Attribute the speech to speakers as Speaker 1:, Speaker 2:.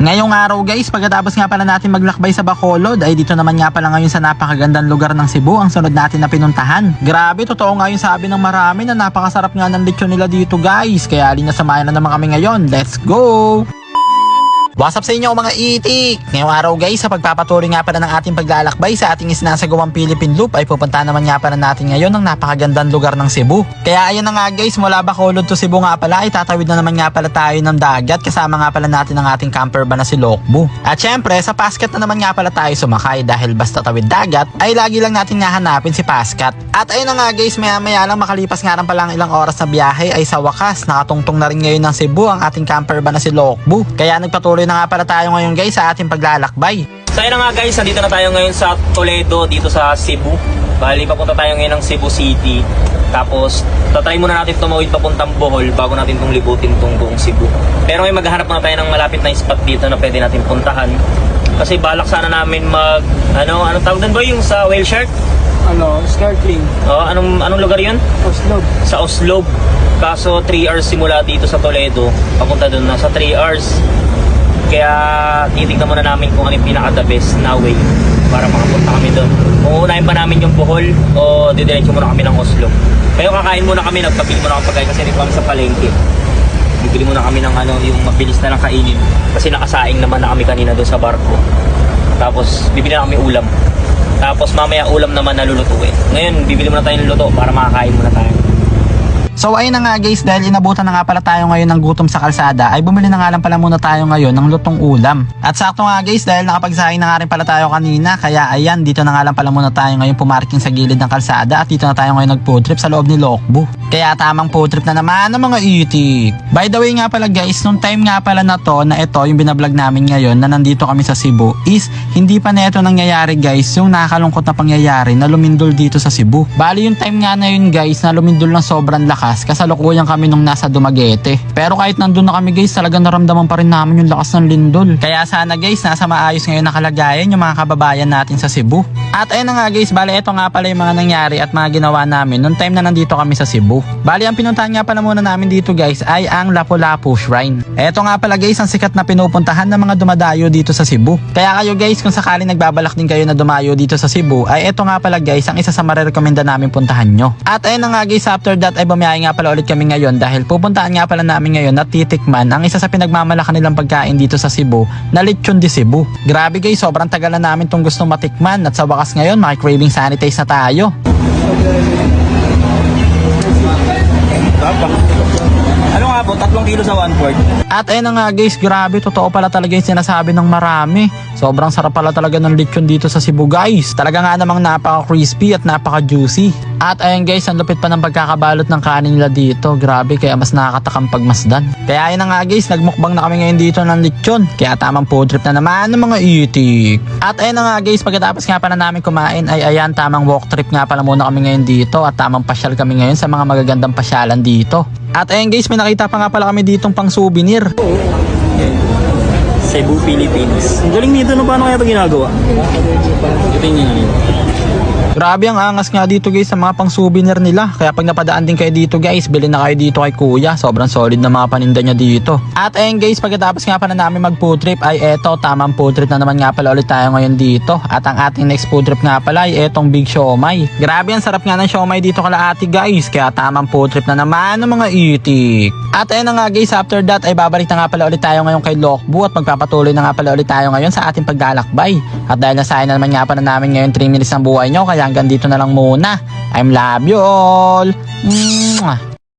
Speaker 1: Ngayong araw guys, pagkatapos nga pala natin maglakbay sa Bacolod, ay dito naman nga pala ngayon sa napakagandang lugar ng Cebu ang sunod natin na pinuntahan. Grabe, totoo nga yung sabi ng marami na napakasarap nga ng lechon nila dito guys. Kaya alin na samayan na naman kami ngayon. Let's go! What's up sa inyo mga itik? Ngayong araw guys, sa pagpapatuloy nga pala ng ating paglalakbay sa ating isinasagawang Philippine Loop ay pupunta naman nga pala natin ngayon ng napakagandang lugar ng Cebu. Kaya ayun na nga guys, mula Bacolod to Cebu nga pala ay tatawid na naman nga pala tayo ng dagat kasama nga pala natin ang ating camper ba na si Lokbu. At syempre, sa Pascat na naman nga pala tayo sumakay dahil basta tawid dagat ay lagi lang natin nga hanapin si Pascat. At ayun na nga guys, maya maya lang makalipas nga lang pala ang ilang oras na biyahe ay sa wakas nakatungtong na rin ngayon ng Cebu ang ating camper ba na si Lokbu. Kaya nagpatuloy na nga pala tayo ngayon guys sa ating paglalakbay.
Speaker 2: So yun na nga guys, nandito na tayo ngayon sa Toledo, dito sa Cebu. Bali, papunta tayo ngayon ng Cebu City. Tapos, tatry muna natin tumawid papuntang Bohol bago natin itong libutin itong buong Cebu. Pero ngayon maghahanap muna tayo ng malapit na spot dito na pwede natin puntahan. Kasi balak sana namin mag, ano, anong tawag doon ba yung sa whale shark?
Speaker 3: ano, snorkeling,
Speaker 2: Oh, anong, anong lugar yun?
Speaker 3: Oslo.
Speaker 2: Sa Oslo. Kaso 3 hours simula dito sa Toledo, papunta doon na sa 3 hours. Kaya titignan muna namin kung ano yung pinaka the best na way para makapunta kami doon. Kung unahin pa namin yung Bohol o didiretso muna kami ng Oslo. Pero kakain muna kami, nagpabili muna kami pagkain kasi dito kami sa palengke. Bibili muna kami ng ano, yung mabilis na lang kainin. Kasi nakasaing naman na kami kanina doon sa barko. Tapos bibili na kami ulam. Tapos mamaya ulam naman na lulutuin. Ngayon, bibili muna tayo ng luto para makakain muna tayo.
Speaker 1: So ayun na nga guys, dahil inabutan na nga pala tayo ngayon ng gutom sa kalsada, ay bumili na nga lang pala muna tayo ngayon ng lutong ulam. At sakto nga guys, dahil nakapagsahin na nga rin pala tayo kanina, kaya ayan, dito na nga lang pala muna tayo ngayon pumarking sa gilid ng kalsada at dito na tayo ngayon nag-food trip sa loob ni Lokbu. Kaya tamang food trip na naman ng mga itik. By the way nga pala guys, nung time nga pala na to, na ito yung binablog namin ngayon na nandito kami sa Cebu, is hindi pa na ito nangyayari guys, yung nakakalungkot na pangyayari na lumindol dito sa Cebu. Bali yung time nga na yun guys, na lumindol ng sobrang lakas, kasalukuyan kami nung nasa Dumaguete. Pero kahit nandun na kami guys, talagang naramdaman pa rin namin yung lakas ng lindol. Kaya sana guys, nasa maayos ngayon na kalagayan yung mga kababayan natin sa Cebu. At ayun na nga guys, bali ito nga pala yung mga nangyari at mga ginawa namin nung time na nandito kami sa Cebu. Bali ang pinuntahan nga pala muna namin dito guys ay ang Lapu-Lapu Shrine. Ito nga pala guys ang sikat na pinupuntahan ng mga dumadayo dito sa Cebu. Kaya kayo guys kung sakali nagbabalak din kayo na dumayo dito sa Cebu ay ito nga pala guys ang isa sa marerekomenda namin puntahan nyo. At ayun nga guys after that ay bumiyahe nga pala ulit kami ngayon dahil pupuntahan nga pala namin ngayon na titikman ang isa sa pinagmamalaki nilang pagkain dito sa Cebu na lechon de Cebu. Grabe guys sobrang tagal na namin tong gustong matikman at sa wakas ngayon makikraving sanitize na tayo.
Speaker 2: Ano nga po, tatlong kilo sa one quart.
Speaker 1: At ayun nga guys, grabe, totoo pala talaga yung sinasabi ng marami. Sobrang sarap pala talaga ng lechon dito sa Cebu guys. Talaga nga namang napaka-crispy at napaka-juicy. At ayun guys, ang lupit pa ng pagkakabalot ng kanin nila dito. Grabe, kaya mas nakakatakam pagmasdan. Kaya ayun na nga guys, nagmukbang na kami ngayon dito ng lechon. Kaya tamang food trip na naman ng mga itik. At ayun na nga guys, pagkatapos nga pala namin kumain ay ayan, tamang walk trip nga pala muna kami ngayon dito. At tamang pasyal kami ngayon sa mga magagandang pasyalan dito. At ayun guys, may nakita pa nga pala kami ditong pang souvenir.
Speaker 2: Cebu, Philippines. Ang galing nito, no? Paano kaya ito ginagawa? Tingnan nyo.
Speaker 1: Grabe ang angas nga dito guys sa mga pang souvenir nila. Kaya pag napadaan din kayo dito guys, bilhin na kayo dito kay kuya. Sobrang solid na mga paninda niya dito. At ayun guys, pagkatapos nga pala namin mag food trip ay eto, tamang food trip na naman nga pala ulit tayo ngayon dito. At ang ating next food trip nga pala ay etong Big Siomay. Grabe ang sarap nga ng siomay dito kala ate guys. Kaya tamang food trip na naman ng mga itik. At ayun nga guys, after that ay babalik na nga pala ulit tayo ngayon kay Lokbu at magpapatuloy na nga pala ulit tayo ngayon sa ating paglalakbay. At dahil nasayang na naman nga pala namin ngayon 3 minutes ng buhay nyo, kaya hanggang dito na lang muna. I'm love you all. Mwah.